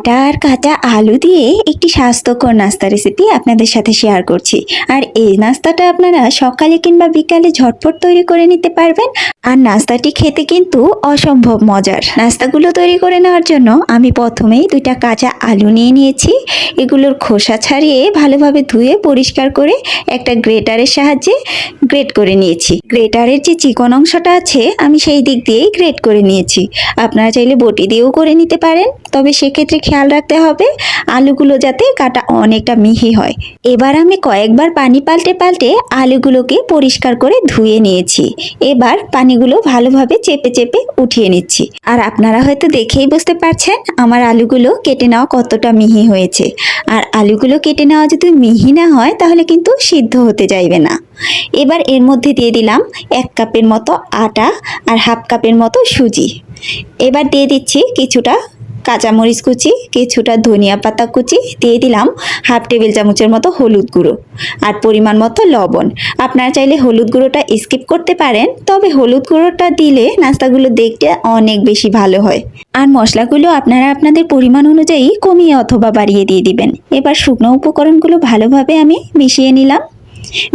আটা আর কাঁচা আলু দিয়ে একটি স্বাস্থ্যকর নাস্তা রেসিপি আপনাদের সাথে শেয়ার করছি। আর এই নাস্তাটা আপনারা সকালে কিংবা বিকালে ঝটপট তৈরি করে নিতে পারবেন। আর নাস্তাটি খেতে কিন্তু অসম্ভব মজার। নাস্তাগুলো তৈরি করে নেওয়ার জন্য আমি প্রথমেই দুইটা কাঁচা আলু নিয়ে নিয়েছি। এগুলোর খোসা ছাড়িয়ে ভালোভাবে ধুয়ে পরিষ্কার করে একটা গ্রেটারের সাহায্যে গ্রেট করে নিয়েছি। গ্রেটারের যে চিকন অংশটা আছে, আমি সেই দিক দিয়েই গ্রেট করে নিয়েছি। আপনারা চাইলে বটি দিয়েও করে নিতে পারেন, তবে সেক্ষেত্রে খেয়াল রাখতে হবে, আলুগুলো যাতে কাটা অনেকটা মিহি হয়। এবার আমি কয়েকবার পানি পাল্টে পাল্টে আলুগুলোকে পরিষ্কার করে ধুয়ে নিয়েছি। এবার পানিগুলো ভালোভাবে চেপে চেপে উঠিয়ে নিচ্ছি। আর আপনারা হয়তো দেখেই বুঝতে পারছেন আমার আলুগুলো কেটে নেওয়া কতটা মিহি হয়েছে। আর আলুগুলো কেটে নেওয়া যদি মিহি না হয়, তাহলে কিন্তু সিদ্ধ হতে চাইবে না। এবার এর মধ্যে দিয়ে দিলাম এক কাপের মতো আটা আর হাফ কাপের মতো সুজি। এবার দিয়ে দিচ্ছি কিছুটা কাঁচামরিচ কুচি, কিছুটা ধনিয়া পাতা কুচি দিয়ে দিলাম হাফ টেবিল চামচের মতো হলুদ গুঁড়ো আর পরিমাণ মতো লবণ। আপনারা চাইলে হলুদ গুঁড়োটা স্কিপ করতে পারেন, তবে হলুদ গুঁড়োটা দিলে নাস্তাগুলো দেখতে অনেক বেশি ভালো হয়। আর মশলাগুলো আপনারা আপনাদের পরিমাণ অনুযায়ী কমিয়ে অথবা বাড়িয়ে দিয়ে দিবেন। এবার শুকনো উপকরণগুলো ভালোভাবে আমি মিশিয়ে নিলাম।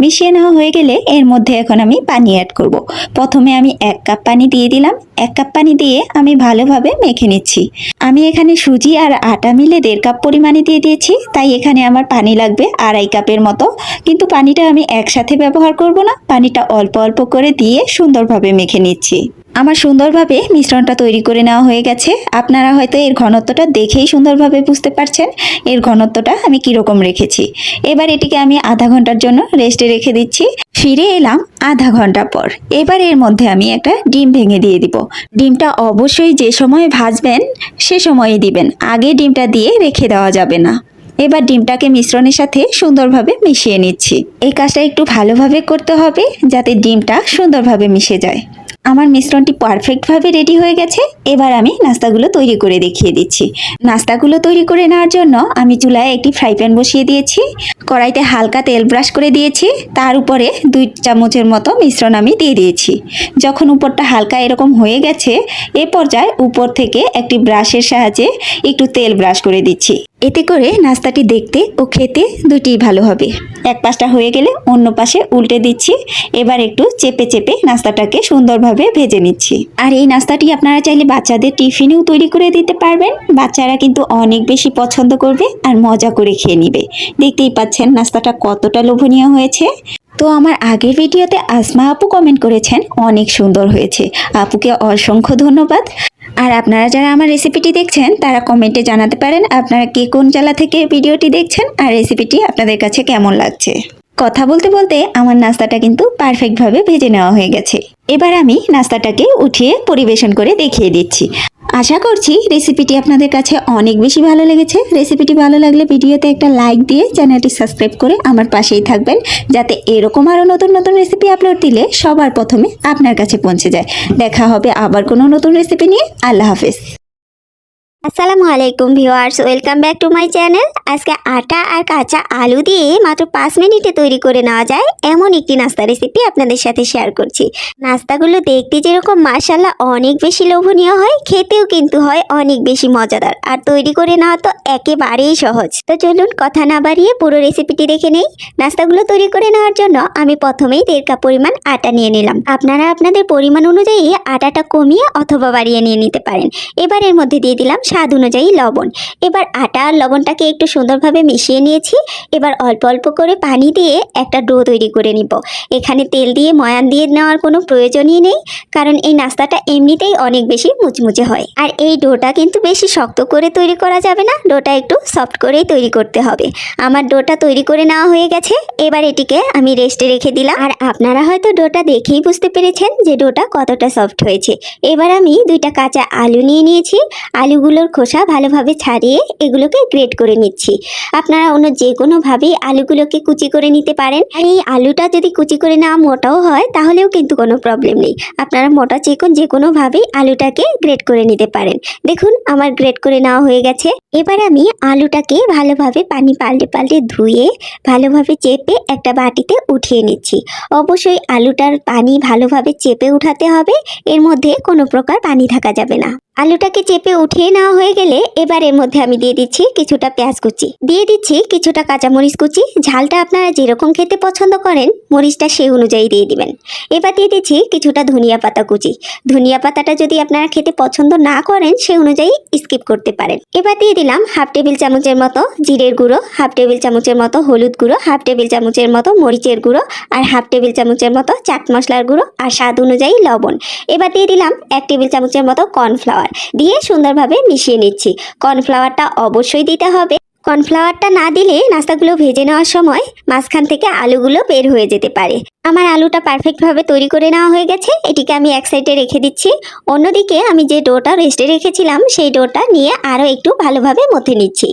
মিশিয়ে নেওয়া হয়ে গেলে এর মধ্যে এখন আমি পানি অ্যাড করব। প্রথমে আমি এক কাপ পানি দিয়ে দিলাম। এক কাপ পানি দিয়ে আমি ভালোভাবে মেখে নিচ্ছি। আমি এখানে সুজি আর আটা মিলে দেড় কাপ পরিমাণে দিয়ে দিয়েছি। তাই এখানে আমার পানি লাগবে আড়াই কাপের মতো। কিন্তু পানিটা আমি একসাথে ব্যবহার করব না। পানিটা অল্প অল্প করে দিয়ে সুন্দরভাবে মেখে নিচ্ছি। আমার সুন্দরভাবে মিশ্রণটা তৈরি করে নেওয়া হয়ে গেছে। আপনারা হয়তো এর ঘনত্বটা দেখেই সুন্দরভাবে বুঝতে পারছেন এর ঘনত্বটা আমি কীরকম রেখেছি। এবার এটিকে আমি আধা ঘণ্টার জন্য রেস্টে রেখে দিচ্ছি। ফিরে এলাম আধা ঘণ্টা পর। এবার এর মধ্যে আমি একটা ডিম ভেঙে দিয়ে দিব। ডিমটা অবশ্যই যে সময় ভাজবেন, সে সময়ই দিবেন। আগে ডিমটা দিয়ে রেখে দেওয়া যাবে না। এবার ডিমটাকে মিশ্রণের সাথে সুন্দরভাবে মিশিয়ে নিচ্ছি। এই কাজটা একটু ভালোভাবে করতে হবে যাতে ডিমটা সুন্দরভাবে মিশে যায়। আমার মিশ্রণটি পারফেক্টভাবে রেডি হয়ে গেছে। এবার আমি নাস্তাগুলো তৈরি করে দেখিয়ে দিচ্ছি। নাস্তাগুলো তৈরি করে নেওয়ার জন্য আমি চুলায় একটি ফ্রাই প্যান বসিয়ে দিয়েছি। কড়াইতে হালকা তেল ব্রাশ করে দিয়েছি। তার উপরে দুই চামচের মতো মিশ্রণ আমি দিয়ে দিয়েছি। যখন উপরটা হালকা এরকম হয়ে গেছে, এ পর্যায়ে উপর থেকে একটি ব্রাশের সাহায্যে একটু তেল ব্রাশ করে দিচ্ছি। এতে করে নাস্তাটি দেখতে ও খেতে দুটি ভালো হবে। এক পাশটা হয়ে গেলে অন্য পাশে উল্টে দিচ্ছি। এবার একটু চেপে চেপে নাস্তাটাকে সুন্দরভাবে ভেজে নিচ্ছি। আর এই নাস্তাটি আপনারা চাইলে বাচ্চাদের টিফিনেও তৈরি করে দিতে পারবেন। বাচ্চারা কিন্তু অনেক বেশি পছন্দ করবে আর মজা করে খেয়ে নিবে। দেখতেই পাচ্ছেন নাস্তাটা কতটা লোভনীয় হয়েছে। তো আমার আগের ভিডিওতে আসমা আপু কমেন্ট করেছেন, অনেক সুন্দর হয়েছে। আপুকে অসংখ্য ধন্যবাদ। আর আপনারা যারা আমার রেসিপিটি দেখছেন, তারা কমেন্টে জানাতে পারেন আপনারা কে কোন জেলা থেকে ভিডিওটি দেখছেন আর রেসিপিটি আপনাদের কাছে কেমন লাগছে। কথা বলতে বলতে আমার নাস্তাটা কিন্তু পারফেক্টভাবে ভেজে নেওয়া হয়ে গেছে। এবার আমি নাস্তাটাকে উঠিয়ে পরিবেশন করে দেখিয়ে দিচ্ছি। আশা করছি রেসিপিটি আপনাদের কাছে অনেক বেশি ভালো লেগেছে। রেসিপিটি ভালো লাগলে ভিডিওতে একটা লাইক দিয়ে চ্যানেলটি সাবস্ক্রাইব করে আমার পাশেই থাকবেন, যাতে এরকম আরও নতুন নতুন রেসিপি আপলোড দিলে সবার প্রথমে আপনার কাছে পৌঁছে যায়। দেখা হবে আবার কোনো নতুন রেসিপি নিয়ে। আল্লাহ হাফেজ। আসসালামু আলাইকুম viewers, welcome back to my channel. আজকে আটা আর কাঁচা আলু দিয়ে মাত্র পাঁচ মিনিটে তৈরি করে নেওয়া যায়, এমন একটি নাস্তা রেসিপি আপনাদের সাথে শেয়ার করছি। নাস্তাগুলো দেখতে যেরকম মাসাল্লাহ অনেক বেশি লোভনীয় হয়, খেতেও কিন্তু হয় অনেক বেশি মজাদার। আর তৈরি করে নেওয়া তো একেবারেই সহজ। তো চলুন কথা না বাড়িয়ে পুরো রেসিপিটি দেখে নেই। নাস্তাগুলো তৈরি করে নেওয়ার জন্য আমি প্রথমেই দেড় কাপ পরিমাণ আটা নিয়ে নিলাম। আপনারা আপনাদের পরিমাণ অনুযায়ী আটাটা কমিয়ে অথবা বাড়িয়ে নিয়ে নিতে পারেন। এবার এর মধ্যে দিয়ে দিলাম স্বাদ অনুযায়ী লবণ। এবার আটা আর লবণটাকে একটু সুন্দরভাবে মিশিয়ে নিয়েছি। এবার অল্প অল্প করে পানি দিয়ে একটা ডো তৈরি করে নিব। এখানে তেল দিয়ে ময়ান দিয়ে নেওয়ার কোনো প্রয়োজনই নেই, কারণ এই নাস্তাটা এমনিতেই অনেক বেশি মুচমুচে হয়। আর এই ডোটা কিন্তু বেশি শক্ত করে তৈরি করা যাবে না, ডোটা একটু সফট করেই তৈরি করতে হবে। আমার ডোটা তৈরি করে নেওয়া হয়ে গেছে, এবার এটিকে আমি রেস্টে রেখে দিলাম। আর আপনারা হয়তো ডোটা দেখেই বুঝতে পেরেছেন যে ডোটা কতটা সফট হয়েছে। এবার আমি দুইটা কাঁচা আলু নিয়ে নিয়েছি। আলুগুলোর খোসা ভালোভাবে ছাড়িয়ে এগুলোকে গ্রেট করে নিচ্ছি। আপনারা অন্য যে কোনোভাবেই আলুগুলোকে কুচি করে নিতে পারেন। আর এই আলুটা যদি কুচি করে নেওয়া মোটাও হয়, তাহলেও কিন্তু কোনো প্রবলেম নেই। আপনারা মোটা চিকন যে কোনোভাবেই আলুটাকে গ্রেট করে নিতে পারেন। দেখুন, আমার গ্রেট করে নেওয়া হয়ে গেছে। এবার আমি আলুটাকে ভালোভাবে পানি পাল্টে পাল্টে ধুয়ে, ভালোভাবে চেপে একটা বাটিতে উঠিয়ে নিচ্ছি। অবশ্যই আলুটার পানি ভালোভাবে চেপে উঠাতে হবে। এর মধ্যে কোনো প্রকার পানি থাকা যাবে না। আলুটাকে চেপে উঠিয়ে নেওয়া হয়ে গেলে এবার এর মধ্যে আমি দিয়ে দিচ্ছি কিছুটা পেঁয়াজ কুচি। দিয়ে দিচ্ছি কিছুটা কাঁচামরিচ কুচি। ঝালটা আপনারা যেরকম খেতে পছন্দ করেন, মরিচটা সেই অনুযায়ী দিয়ে দিবেন। এবার দিয়ে দিচ্ছি কিছুটা ধনিয়া পাতা কুচি। ধনিয়া পাতাটা যদি আপনারা খেতে পছন্দ না করেন সেই অনুযায়ী স্কিপ করতে পারেন। এবার দিয়ে দিলাম হাফ টেবিল চামচের মতো জিরের গুঁড়ো, হাফ টেবিল চামচের মতো হলুদ গুঁড়ো, হাফ টেবিল চামচের মতো মরিচের গুঁড়ো আর হাফ টেবিল চামচের মতো চাট মশলার গুঁড়ো আর স্বাদ অনুযায়ী লবণ। এবার দিয়ে দিলাম এক টেবিল চামচের মতো কর্নফ্লাওয়ার। দিয়ে সুন্দরভাবে মিশিয়ে নিচ্ছি। কর্নফ্লাওয়ারটা অবশ্যই দিতে হবে। কর্নফ্লাওয়ারটা না দিলে নাস্তাগুলো ভেজে নেওয়ার সময় মাঝখান থেকে আলুগুলো বের হয়ে যেতে পারে। আমার আলুটা পারফেক্টভাবে তৈরি করে নেওয়া হয়ে গেছে। এটিকে আমি এক সাইডে রেখে দিচ্ছি। অন্যদিকে আমি যে ডোটা রেস্টে রেখেছিলাম, সেই ডোটা নিয়ে আরও একটু ভালোভাবে মথে নিচ্ছি।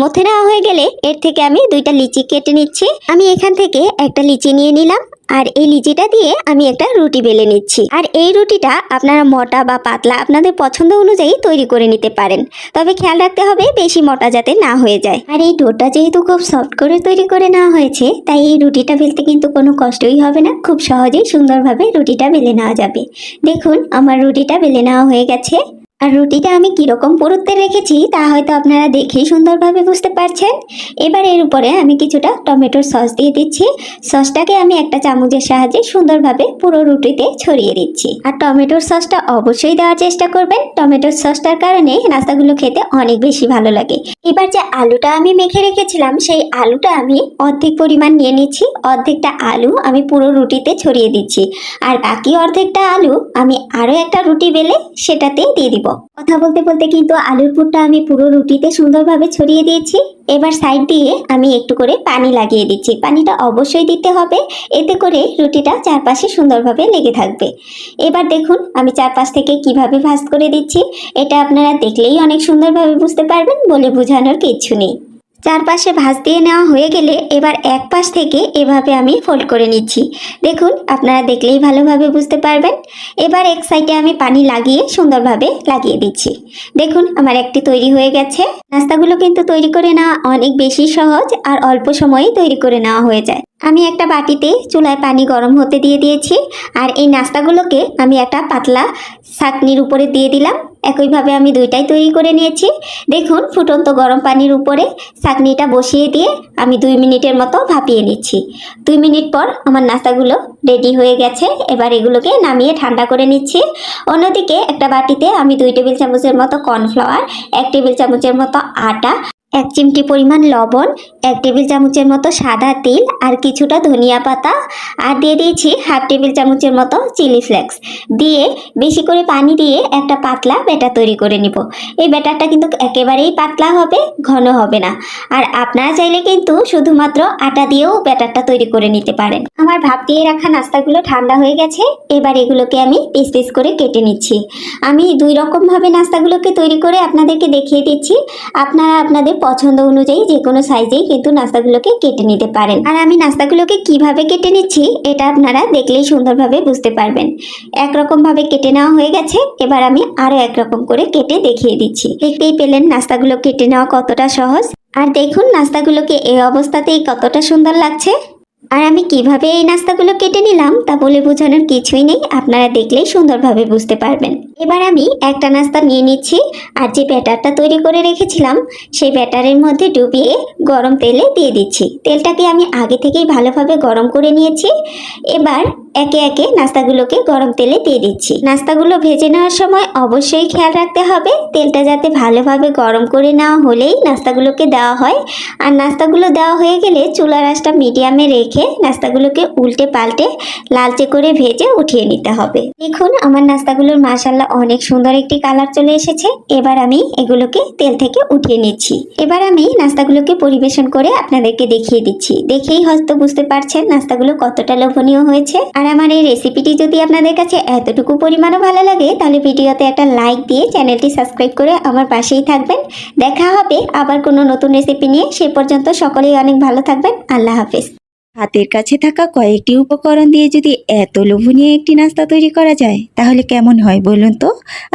মথে নেওয়া হয়ে গেলে এর থেকে আমি দুইটা লিচি কেটে নিচ্ছি। আমি এখান থেকে একটা লিচি নিয়ে নিলাম। আর এই লিচিটা দিয়ে আমি একটা রুটি বেলে নিচ্ছি। আর এই রুটিটা আপনারা মোটা বা পাতলা আপনাদের পছন্দ অনুযায়ী তৈরি করে নিতে পারেন। তবে খেয়াল রাখতে হবে বেশি মোটা যাতে না হয়ে যায়। আর এই ডোটা যেহেতু খুব সফট করে তৈরি করে নেওয়া হয়েছে, তাই এই রুটিটা বেলতে কিন্তু কোনো কষ্টই হবে না। খুব সহজেই সুন্দরভাবে রুটিটা বেলে নেওয়া যাবে। দেখুন, আমার রুটিটা বেলে নেওয়া হয়ে গেছে। আর রুটিটা আমি কীরকম পুরুত্বে রেখেছি, তা হয়তো আপনারা দেখেই সুন্দরভাবে বুঝতে পারছেন। এবার এর উপরে আমি কিছুটা টমেটোর সস দিয়ে দিচ্ছি। সসটাকে আমি একটা চামচের সাহায্যে সুন্দরভাবে পুরো রুটিতে ছড়িয়ে দিচ্ছি। আর টমেটোর সসটা অবশ্যই দেওয়ার চেষ্টা করবেন। টমেটোর সসটার কারণে নাস্তাগুলো খেতে অনেক বেশি ভালো লাগে। এবার যে আলুটা আমি মেখে রেখেছিলাম, সেই আলুটা আমি অর্ধেক পরিমাণ নিয়ে নিচ্ছি। অর্ধেকটা আলু আমি পুরো রুটিতে ছড়িয়ে দিচ্ছি। আর বাকি অর্ধেকটা আলু আমি আরও একটা রুটি বেলে সেটাতে দিয়ে দিব। কথা বলতে বলতে কিন্তু আলুর পুরটা আমি পুরো রুটিতে সুন্দরভাবে ছড়িয়ে দিয়েছি। এবার সাইড দিয়ে আমি একটু করে পানি লাগিয়ে দিচ্ছি। পানিটা অবশ্যই দিতে হবে। এতে করে রুটিটা চারপাশে সুন্দরভাবে লেগে থাকবে। এবার দেখুন আমি চারপাশ থেকে কীভাবে ভাজ করে দিচ্ছি। এটা আপনারা দেখলেই অনেক সুন্দরভাবে বুঝতে পারবেন বলে বোঝানোর কিচ্ছু নেই। চারপাশে ভাঁজ দিয়ে নেওয়া হয়ে গেলে এবার এক পাশ থেকে এভাবে আমি ফোল্ড করে নিচ্ছি। দেখুন, আপনারা দেখলেই ভালোভাবে বুঝতে পারবেন। এবার এক সাইডে আমি পানি লাগিয়ে সুন্দরভাবে লাগিয়ে দিচ্ছি। দেখুন, আমার একটি তৈরি হয়ে গেছে। নাস্তাগুলো কিন্তু তৈরি করে নেওয়া অনেক বেশি সহজ আর অল্প সময়ে তৈরি করে নেওয়া হয়ে যায়। আমি একটা বাটিতে চুলায় পানি গরম হতে দিয়ে দিয়েছি, আর এই নাস্তাগুলোকে আমি একটা পাতলা ছাকনির উপরে দিয়ে দিলাম। একইভাবে আমি দুইটাই তৈরি করে নিয়েছি। দেখুন, ফুটন্ত গরম পানির উপরে ছাকনিটা বসিয়ে দিয়ে আমি দুই মিনিটের মতো ভাপিয়ে নিচ্ছি। দুই মিনিট পর আমার নাস্তাগুলো রেডি হয়ে গেছে। এবার এগুলোকে নামিয়ে ঠান্ডা করে নিচ্ছি। অন্যদিকে একটা বাটিতে আমি দুই টেবিল চামচের মতো কর্নফ্লাওয়ার, এক টেবিল চামচের মতো আটা এক চিমটি পরিমাণ লবণ, এক টেবিল চামচের মতো সাদা তিল আর কিছুটা ধনিয়া পাতা আর দিয়ে দিয়েছি হাফ টেবিল চামচের মতো চিলি ফ্লেক্স। দিয়ে বেশি করে পানি দিয়ে একটা পাতলা ব্যাটার তৈরি করে নিব। এই ব্যাটারটা কিন্তু একেবারেই পাতলা হবে, ঘন হবে না। আর আপনারা চাইলে কিন্তু শুধুমাত্র আটা দিয়েও ব্যাটারটা তৈরি করে নিতে পারেন। আমার ভাপ দিয়ে রাখা নাস্তাগুলো ঠান্ডা হয়ে গেছে, এবার এগুলোকে আমি পিস পিস করে কেটে নিচ্ছি। আমি দুই রকমভাবে নাস্তাগুলোকে তৈরি করে আপনাদেরকে দেখিয়ে দিচ্ছি। আপনারা আপনাদের পছন্দ অনুযায়ী যে কোনো সাইজেই কিন্তু নাস্তাগুলোকে কেটে নিতে পারেন। আর আমি নাস্তাগুলোকে কীভাবে কেটে নিচ্ছি, এটা আপনারা দেখলেই সুন্দরভাবে বুঝতে পারবেন। একরকমভাবে কেটে নেওয়া হয়ে গেছে, এবার আমি আরও একরকম করে কেটে দেখিয়ে দিচ্ছি। দেখতেই পেলেন নাস্তাগুলো কেটে নেওয়া কতটা সহজ। আর দেখুন, নাস্তাগুলোকে এই অবস্থাতেই কতটা সুন্দর লাগছে। আর আমি কীভাবে এই নাস্তাগুলো কেটে নিলাম তা বলে বোঝানোর কিছুই নেই, আপনারা দেখলেই সুন্দরভাবে বুঝতে পারবেন। এবার আমি একটা নাস্তা নিয়ে নিচ্ছি, আর যে ব্যাটারটা তৈরি করে রেখেছিলাম, সেই ব্যাটারের মধ্যে ডুবিয়ে গরম তেলে দিয়ে দিচ্ছি। তেলটাকে আমি আগে থেকেই ভালোভাবে গরম করে নিয়েছি। এবার একে একে নাস্তাগুলোকে গরম তেলে দিয়ে দিচ্ছি। নাস্তাগুলো ভেজে নেওয়ার সময় অবশ্যই খেয়াল রাখতে হবে, তেলটা যাতে ভালোভাবে গরম করে নেওয়া হলেই নাস্তাগুলোকে দেওয়া হয়। আর নাস্তাগুলো দেওয়া হয়ে গেলে চুলার আঁচটা মিডিয়ামে রেখে নাস্তাগুলোকে উল্টে পাল্টে লালচে করে ভেজে উঠিয়ে নিতে হবে। দেখুন, আমার নাস্তাগুলোর মাসাল্লাহ অনেক সুন্দর একটি কালার চলে এসেছে। এবার আমি এগুলোকে তেল থেকে উঠিয়ে নিচ্ছি। এবার আমি নাস্তাগুলোকে পরিবেশন করে আপনাদেরকে দেখিয়ে দিচ্ছি। দেখেই হয়তো বুঝতে পারছেন নাস্তাগুলো কতটা লোভনীয় হয়েছে। আর আমার এই রেসিপিটি যদি আপনাদের কাছে এতটুকু পরিমাণও ভালো লাগে, তাহলে ভিডিওতে একটা লাইক দিয়ে চ্যানেলটি সাবস্ক্রাইব করে আমার পাশেই থাকবেন। দেখা হবে আবার কোনো নতুন রেসিপি নিয়ে। সে পর্যন্ত সকলেই অনেক ভালো থাকবেন। আল্লাহ হাফেজ। হাতের কাছে থাকা কয়েকটি উপকরণ দিয়ে যদি এত লোভনীয় একটি নাস্তা তৈরি করা যায়, তাহলে কেমন হয় বলুন তো?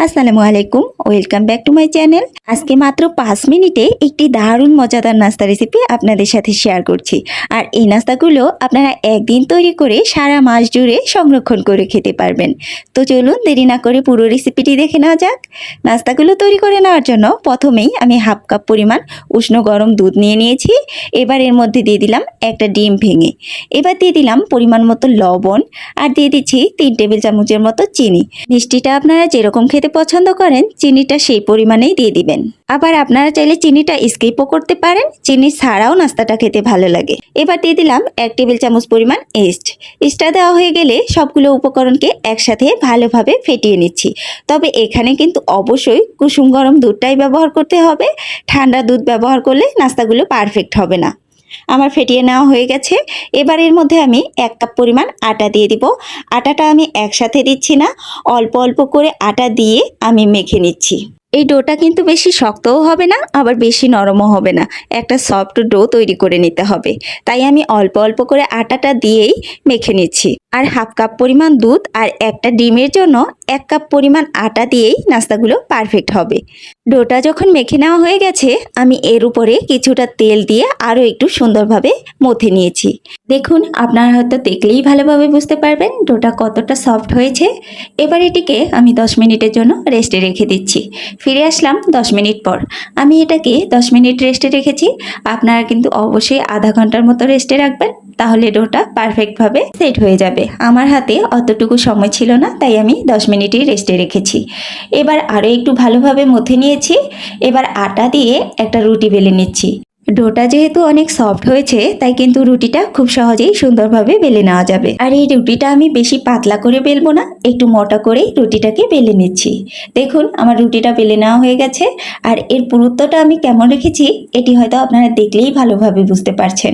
আসসালামু আলাইকুম, welcome back to my channel. আজকে মাত্র পাঁচ মিনিটে একটি দারুণ মজাদার নাস্তা রেসিপি আপনাদের সাথে শেয়ার করছি। আর এই নাস্তাগুলো আপনারা একদিন তৈরি করে সারা মাস জুড়ে সংরক্ষণ করে খেতে পারবেন। তো চলুন দেরি না করে পুরো রেসিপিটি দেখে নেওয়া যাক। নাস্তাগুলো তৈরি করে নেওয়ার জন্য প্রথমেই আমি হাফ কাপ পরিমাণ উষ্ণ গরম দুধ নিয়ে নিয়েছি। এবার এর মধ্যে দিয়ে দিলাম একটা ডিম ভেঙে। এবার দিয়ে দিলাম পরিমাণ মতো লবণ আর দিয়ে দিচ্ছি তিন টেবিল চামচের মতো চিনি। মিষ্টিটা আপনারা যেরকম খেতে পছন্দ করেন, চিনিটা সেই পরিমাণেই দিয়ে দিবেন। আবার আপনারা চাইলে চিনিটা স্কিপও করতে পারেন, চিনি ছাড়াও নাস্তাটা খেতে ভালো লাগে। এবার দিয়ে দিলাম এক টেবিল চামচ পরিমাণ ইস্ট। ইস্টটা দেওয়া হয়ে গেলে সবগুলো উপকরণকে একসাথে ভালোভাবে ফেটিয়ে নিচ্ছি। তবে এখানে কিন্তু অবশ্যই কুসুম গরম দুধটাই ব্যবহার করতে হবে। ঠান্ডা দুধ ব্যবহার করলে নাস্তাগুলো পারফেক্ট হবে না। আমার ফেটিয়ে নেওয়া হয়ে গেছে। এবার এর মধ্যে আমি এক কাপ পরিমাণ আটা দিয়ে দিব। আটাটা আমি একসাথে দিচ্ছি না। অল্প অল্প করে আটা দিয়ে আমি মেখে নিচ্ছি। এই ডোটা কিন্তু বেশি শক্তও হবে না, আবার বেশি নরমও হবে না। একটা সফট ডো তৈরি করে নিতে হবে। তাই আমি অল্প অল্প করে আটাটা দিয়েই মেখে নিচ্ছি। আর হাফ কাপ পরিমাণ দুধ আর একটা ডিমের জন্য এক কাপ পরিমাণ আটা দিয়েই নাস্তাগুলো পারফেক্ট হবে। ডোটা যখন মেখে নেওয়া হয়ে গেছে, আমি এর উপরে কিছুটা তেল দিয়ে আরও একটু সুন্দরভাবে মথে নিয়েছি। দেখুন, আপনারা হয়তো দেখলেই ভালোভাবে বুঝতে পারবেন ডোটা কতটা সফট হয়েছে। এবার এটিকে আমি দশ মিনিটের জন্য রেস্টে রেখে দিচ্ছি। ফিরে আসলাম দশ মিনিট পর। আমি এটাকে দশ মিনিট রেস্টে রেখেছি। আপনারা কিন্তু অবশ্যই আধা ঘণ্টার মতো রেস্টে রাখবেন, তাহলে ডোটা পারফেক্টভাবে সেট হয়ে যাবে। আমার হাতে অতটুকু সময় ছিল না, তাই আমি দশ মিনিটই রেস্টে রেখেছি। এবার আরও একটু ভালোভাবে মথে নিয়েছি। এবার আটা দিয়ে একটা রুটি বেলে নিচ্ছি। ডোটা যেহেতু অনেক সফট হয়েছে, তাই কিন্তু রুটিটা খুব সহজেই সুন্দরভাবে বেলে নেওয়া যাবে। আর এই রুটিটা আমি বেশি পাতলা করে বেলবো না, একটু মোটা করেই রুটিটাকে বেলে নিচ্ছি। দেখুন, আমার রুটিটা বেলে নেওয়া হয়ে গেছে, আর এর পুরুত্বটা আমি কেমন রেখেছি, এটি হয়তো আপনারা দেখলেই ভালোভাবে বুঝতে পারছেন।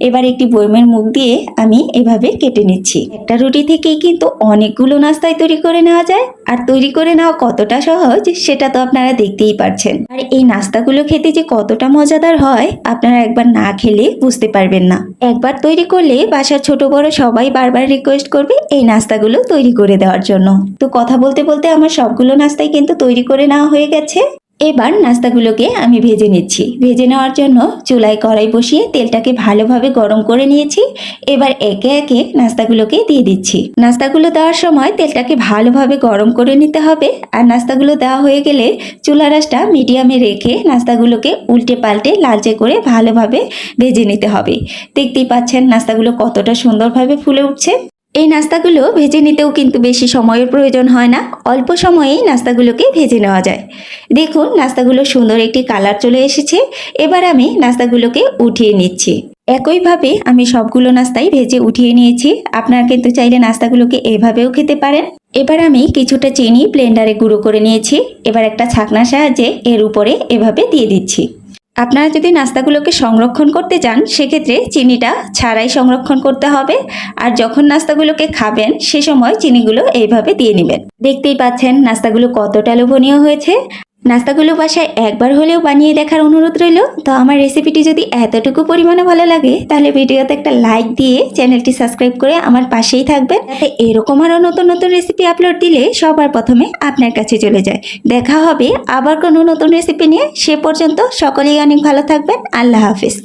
এবার একটি বয়মের মুখ দিয়ে আমি এভাবে কেটে নিচ্ছি। একটা রুটি থেকেই কিন্তু অনেকগুলো নাস্তায় তৈরি করে নেওয়া যায়। আর তৈরি করে নেওয়া কতটা সহজ, সেটা তো আপনারা দেখতেই পারছেন। আর এই নাস্তাগুলো খেতে যে কতটা মজাদার হয়, আপনারা একবার না খেলে বুঝতে পারবেন না। একবার তৈরি করলে বাসার ছোট বড় সবাই বারবার রিকোয়েস্ট করবে এই নাস্তাগুলো তৈরি করে দেওয়ার জন্য। তো কথা বলতে বলতে আমার সবগুলো নাস্তাই কিন্তু তৈরি করে নেওয়া হয়ে গেছে। এবার নাস্তাগুলোকে আমি ভেজে নিচ্ছি। ভেজে নেওয়ার জন্য চুলায় কড়াই বসিয়ে তেলটাকে ভালোভাবে গরম করে নিয়েছি। এবার একে একে নাস্তাগুলোকে দিয়ে দিচ্ছি। নাস্তাগুলো দেওয়ার সময় তেলটাকে ভালোভাবে গরম করে নিতে হবে। আর নাস্তাগুলো দেওয়া হয়ে গেলে চুলা রাসটা মিডিয়ামে রেখে নাস্তাগুলোকে উল্টে পাল্টে লালচে করে ভালোভাবে ভেজে নিতে হবে। দেখতেই পাচ্ছেন নাস্তাগুলো কতটা সুন্দরভাবে ফুলে উঠছে। এই নাস্তাগুলো ভেজে নিতেও কিন্তু বেশি সময়ের প্রয়োজন হয় না। অল্প সময়েই নাস্তাগুলোকে ভেজে নেওয়া যায়। দেখুন, নাস্তাগুলো সুন্দর একটি কালার চলে এসেছে। এবার আমি নাস্তাগুলোকে উঠিয়ে নিচ্ছি। একইভাবে আমি সবগুলো নাস্তাই ভেজে উঠিয়ে নিয়েছি। আপনারা কিন্তু চাইলে নাস্তাগুলোকে এভাবেও খেতে পারেন। এবার আমি কিছুটা চিনি ব্লেন্ডারে গুঁড়ো করে নিয়েছি। এবার একটা ছাকনার সাহায্যে এর উপরে এভাবে দিয়ে দিচ্ছি। আপনারা যদি নাস্তাগুলোকে সংরক্ষণ করতে চান, সেক্ষেত্রে চিনিটা ছাড়াই সংরক্ষণ করতে হবে। আর যখন নাস্তাগুলোকে খাবেন, সে সময় চিনিগুলো এইভাবে দিয়ে নেবেন। দেখতেই পাচ্ছেন নাস্তাগুলো কতটা লোভনীয় হয়েছে। নাস্তাগুলো বাসায় একবার হলেও বানিয়ে দেখার অনুরোধ রইল। তো আমার রেসিপিটি যদি এতটুকু পরিমাণে ভালো লাগে, তাহলে ভিডিওতে একটা লাইক দিয়ে চ্যানেলটি সাবস্ক্রাইব করে আমার পাশেই থাকবেন। যাতে এরকম আরও নতুন নতুন রেসিপি আপলোড দিলে সবার প্রথমে আপনার কাছে চলে যায়। দেখা হবে আবার কোনো নতুন রেসিপি নিয়ে। সে পর্যন্ত সকলেই অনেক ভালো থাকবেন। আল্লাহ হাফিজ।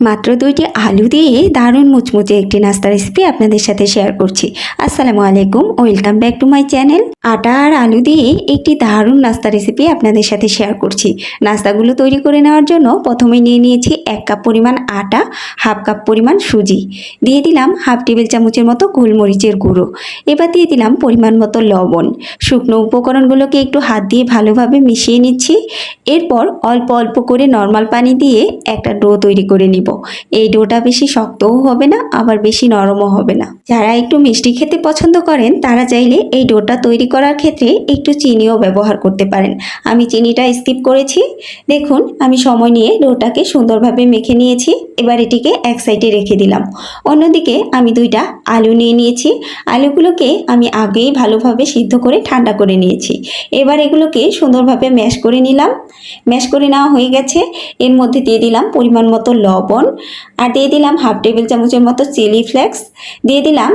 মাত্র দুইটি আলু দিয়ে দারুণ মুচমুচে একটি নাস্তা রেসিপি আপনাদের সাথে শেয়ার করছি। আসসালামু আলাইকুম welcome back to my channel আটা আর আলু দিয়ে একটি দারুণ নাস্তা রেসিপি আপনাদের সাথে শেয়ার করছি। নাস্তাগুলো তৈরি করে নেওয়ার জন্য প্রথমে নিয়ে নিয়েছি এক কাপ পরিমাণ আটা হাফ কাপ পরিমাণ সুজি। দিয়ে দিলাম হাফ টেবিল চামচের মতো গোলমরিচের গুঁড়ো। এবার দিয়ে দিলাম পরিমাণ মতো লবণ। শুকনো উপকরণগুলোকে একটু হাত দিয়ে ভালোভাবে মিশিয়ে নিচ্ছি। এরপর অল্প অল্প করে নর্মাল পানি দিয়ে একটা ডো তৈরি করে নিব। এই ডোটা বেশি শক্তও হবে না, আবার বেশি নরমও হবে না। যারা একটু মিষ্টি খেতে পছন্দ করেন, তারা চাইলে এই ডোটা তৈরি করার ক্ষেত্রে একটু চিনিও ব্যবহার করতে পারেন। আমি চিনিটা স্কিপ করেছি। দেখুন, আমি সময় নিয়ে ডোটাকে সুন্দরভাবে মেখে নিয়েছি। এবার এটিকে এক সাইডে রেখে দিলাম। অন্যদিকে আমি দুইটা আলু নিয়ে নিয়েছি। আলুগুলোকে আমি আগেই ভালোভাবে সিদ্ধ করে ঠান্ডা করে নিয়েছি। এবার এগুলোকে সুন্দরভাবে ম্যাশ করে নিলাম। ম্যাশ করে নেওয়া হয়ে গেছে। এর মধ্যে দিয়ে দিলাম পরিমাণ মতো লবণ। লবণ আর দিয়ে দিলাম হাফ টেবিল চামচের মতো চিলি ফ্লেক্স। দিয়ে দিলাম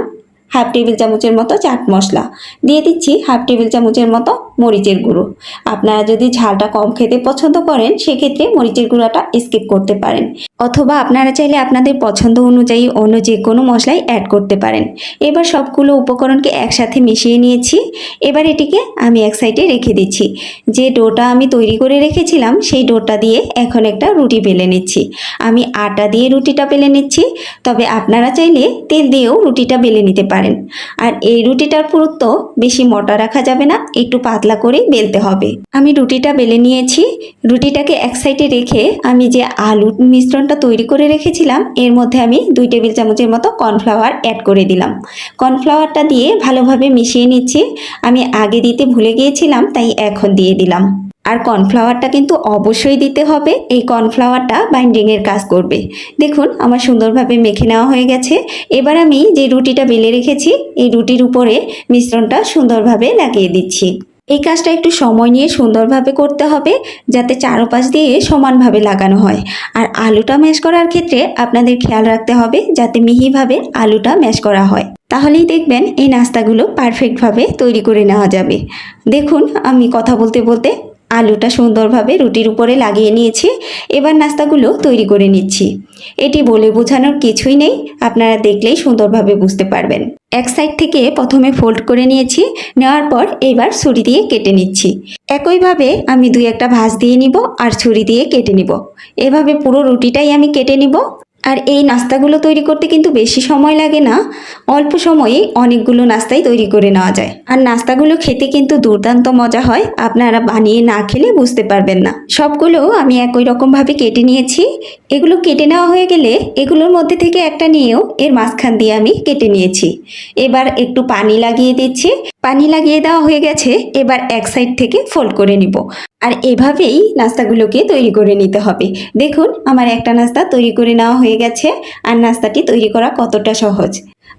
হাফ টেবিল চামচের মতো চাট মশলা। দিয়ে দিচ্ছি হাফ টেবিল চামচের মতো মরিচের গুঁড়ো। আপনারা যদি ঝালটা কম খেতে পছন্দ করেন, সেক্ষেত্রে মরিচের গুঁড়োটা স্কিপ করতে পারেন। অথবা আপনারা চাইলে আপনাদের পছন্দ অনুযায়ী অন্য যে কোনো মশলাই অ্যাড করতে পারেন। এবার সবগুলো উপকরণকে একসাথে মিশিয়ে নিয়েছি। এবার এটিকে আমি এক সাইডে রেখে দিচ্ছি। যে ডোটা আমি তৈরি করে রেখেছিলাম, সেই ডোটা দিয়ে এখন একটা রুটি বেলে নিচ্ছি। আমি আটা দিয়ে রুটিটা বেলে নিচ্ছি। তবে আপনারা চাইলে তেল দিয়েও রুটিটা বেলে নিতে পারেন। আর এই রুটিটার পুরুত্ব বেশি মোটা রাখা যাবে না, একটু পাতলা করেই বেলতে হবে। আমি রুটিটা বেলে নিয়েছি। রুটিটাকে এক সাইডে রেখে আমি যে আলু মিশ্রণটা তৈরি করে রেখেছিলাম, এর মধ্যে আমি দুই টেবিল চামচের মতো কর্নফ্লাওয়ার অ্যাড করে দিলাম। কর্নফ্লাওয়ারটা দিয়ে ভালোভাবে মিশিয়ে নিচ্ছি। আমি আগে দিতে ভুলে গিয়েছিলাম, তাই এখন দিয়ে দিলাম। আর কর্নফ্লাওয়ারটা কিন্তু অবশ্যই দিতে হবে। এই কর্নফ্লাওয়ারটা বাইন্ডিংয়ের কাজ করবে। দেখুন, আমার সুন্দরভাবে মেখে নেওয়া হয়ে গেছে। এবার আমি যে রুটিটা বেলে রেখেছি, এই রুটির উপরে মিশ্রণটা সুন্দরভাবে লাগিয়ে দিচ্ছি। এই কাজটা একটু সময় নিয়ে সুন্দরভাবে করতে হবে, যাতে চারোপাশ দিয়ে সমানভাবে লাগানো হয়। আর আলুটা ম্যাশ করার ক্ষেত্রে আপনাদের খেয়াল রাখতে হবে, যাতে মিহিভাবে আলুটা ম্যাশ করা হয়। তাহলেই দেখবেন এই নাস্তাগুলো পারফেক্টভাবে তৈরি করে নেওয়া যাবে। দেখুন, আমি কথা বলতে বলতে আলুটা সুন্দরভাবে রুটির উপরে লাগিয়ে নিয়েছি। এবার নাস্তাগুলো তৈরি করে নিচ্ছি। এটি বলে বোঝানোর কিছুই নেই, আপনারা দেখলেই সুন্দরভাবে বুঝতে পারবেন। এক সাইড থেকে প্রথমে ফোল্ড করে নিয়েছি, নেওয়ার পর এবার ছুরি দিয়ে কেটে নিচ্ছি। একইভাবে আমি দুই একটা ভাঁজ দিয়ে নিব আর ছুরি দিয়ে কেটে নিব। এভাবে পুরো রুটিটাই আমি কেটে নিব। আর এই নাস্তাগুলো তৈরি করতে কিন্তু বেশি সময় লাগে না। অল্প সময়ে অনেকগুলো নাস্তাই তৈরি করে নেওয়া যায়। আর নাস্তাগুলো খেতে কিন্তু দুর্দান্ত মজা হয়। আপনারা বানিয়ে না খেলে বুঝতে পারবেন না। সবগুলো আমি একই রকমভাবে কেটে নিয়েছি। এগুলো কেটে নেওয়া হয়ে গেলে এগুলোর মধ্যে থেকে একটা নিয়েও এর মাঝখান দিয়ে আমি কেটে নিয়েছি। এবার একটু পানি লাগিয়ে দিচ্ছি। পানি লাগিয়ে দেওয়া হয়ে গেছে, এবার এক সাইড থেকে ফোল্ড করে নিব। আর এভাবেই নাস্তাগুলোকে তৈরি করে নিতে হবে। দেখুন, আমার একটা নাস্তা তৈরি করে নেওয়া হয়ে গেছে, আর নাস্তাটি তৈরি করা কতটা সহজ।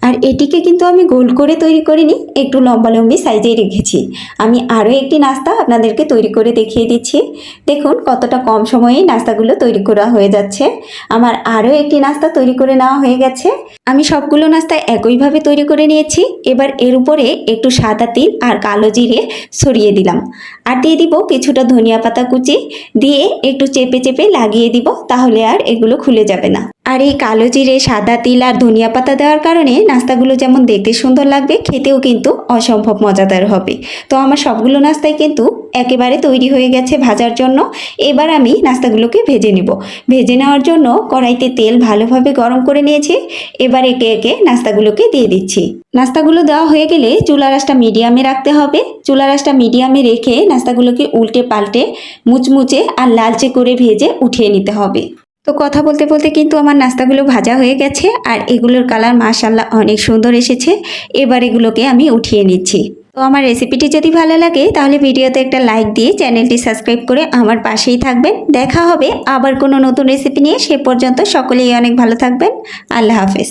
আর এটিকে কিন্তু আমি গোল করে তৈরি করিনি, একটু লম্বা লম্বি সাইজেই রেখেছি। আমি আরও একটি নাস্তা আপনাদেরকে তৈরি করে দেখিয়ে দিচ্ছি। দেখুন কতটা কম সময়েই নাস্তাগুলো তৈরি করা হয়ে যাচ্ছে। আমার আরও একটি নাস্তা তৈরি করে নেওয়া হয়ে গেছে। আমি সবগুলো নাস্তা একইভাবে তৈরি করে নিয়েছি। এবার এর উপরে একটু সাদা তিল আর কালো জিরে ছড়িয়ে দিলাম। আর দিয়ে দিব কিছুটা ধনিয়া পাতা কুচি। দিয়ে একটু চেপে চেপে লাগিয়ে দিব, তাহলে আর এগুলো খুলে যাবে না। আর এই কালো জিরে, সাদা তিল আর ধনিয়া পাতা দেওয়ার কারণে নাস্তাগুলো যেমন দেখতে সুন্দর লাগবে, খেতেও কিন্তু অসম্ভব মজাদার হবে। তো আমার সবগুলো নাস্তাই কিন্তু একেবারে তৈরি হয়ে গেছে ভাজার জন্য। এবার আমি নাস্তাগুলোকে ভেজে নেব। ভেজে নেওয়ার জন্য কড়াইতে তেল ভালোভাবে গরম করে নিয়েছি। এবার একে একে নাস্তাগুলোকে দিয়ে দিচ্ছি। নাস্তাগুলো দেওয়া হয়ে গেলে চুলা রাসটা মিডিয়ামে রাখতে হবে। চুলা রাসটা মিডিয়ামে রেখে নাস্তাগুলোকে উল্টে পাল্টে মুচমুচে আর লালচে করে ভেজে উঠিয়ে নিতে হবে। তো কথা বলতে বলতে কিন্তু আমার নাস্তাগুলো ভাজা হয়ে গেছে আর এগুলোর কালার মাশাল্লাহ অনেক সুন্দর এসেছে। এবার এগুলোকে আমি উঠিয়ে নিচ্ছি। তো আমার রেসিপিটি যদি ভালো লাগে তাহলে ভিডিওতে একটা লাইক দিয়ে চ্যানেলটি সাবস্ক্রাইব করে আমার পাশেই থাকবেন। দেখা হবে আবার কোনো নতুন রেসিপি নিয়ে। সে পর্যন্ত সকলেই অনেক ভালো থাকবেন। আল্লাহ হাফেজ।